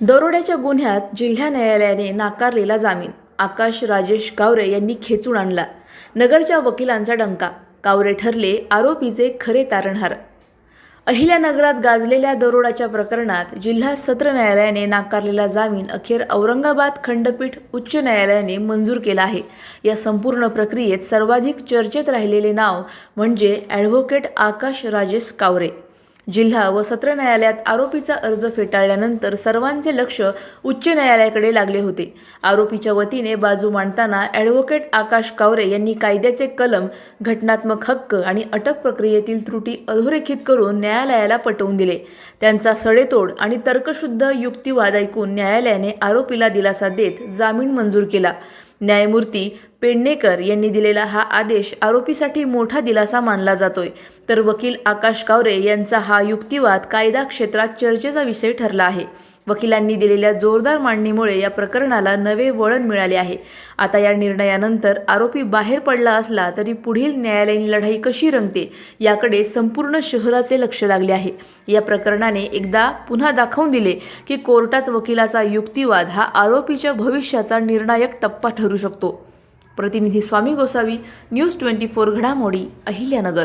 दरोड्याच्या गुन्ह्यात जिल्हा न्यायालयाने नाकारलेला जामीन आकाश राजेश कावरे यांनी खेचून आणला. नगरच्या वकिलांचा डंका कावरे ठरले आरोपीचे खरे तारणहार. अहिल्यानगरात गाजलेल्या दरोडाच्या प्रकरणात जिल्हा सत्र न्यायालयाने नाकारलेला जामीन अखेर औरंगाबाद खंडपीठ उच्च न्यायालयाने मंजूर केला आहे. या संपूर्ण प्रक्रियेत सर्वाधिक चर्चेत राहिलेले नाव म्हणजे ॲडव्होकेट आकाश राजेश कावरे. जिल्हा व सत्र न्यायालयात आरोपीचा अर्ज फेटाळल्यानंतर सर्वांचे लक्ष उच्च न्यायालयाकडे लागले होते. आरोपीच्या वतीने बाजू मांडताना ॲडव्होकेट आकाश कावरे यांनी कायद्याचे कलम घटनात्मक हक्क आणि अटक प्रक्रियेतील त्रुटी अधोरेखित करून न्यायालयाला पटवून दिले. त्यांचा सडेतोड आणि तर्कशुद्ध युक्तिवाद ऐकून न्यायालयाने आरोपीला दिलासा देत जामीन मंजूर केला. न्यायमूर्ती पेडणेकर यांनी दिलेला हा आदेश आरोपीसाठी मोठा दिलासा मानला जातोय. तर वकील आकाश कावरे यांचा हा युक्तिवाद कायदा क्षेत्रात चर्चेचा विषय ठरला आहे. वकिलांनी दिलेल्या जोरदार मांडणीमुळे या प्रकरणाला नवे वळण मिळाले आहे. आता या निर्णयानंतर आरोपी बाहेर पडला असला तरी पुढील न्यायालयीन लढाई कशी रंगते याकडे संपूर्ण शहराचे लक्ष लागले आहे. या प्रकरणाने एकदा पुन्हा दाखवून दिले की कोर्टात वकिलाचा युक्तिवाद हा आरोपीच्या भविष्याचा निर्णायक टप्पा ठरू शकतो. प्रतिनिधी Swami Gosavi news twenty four घडामोडी अहिल्यानगर.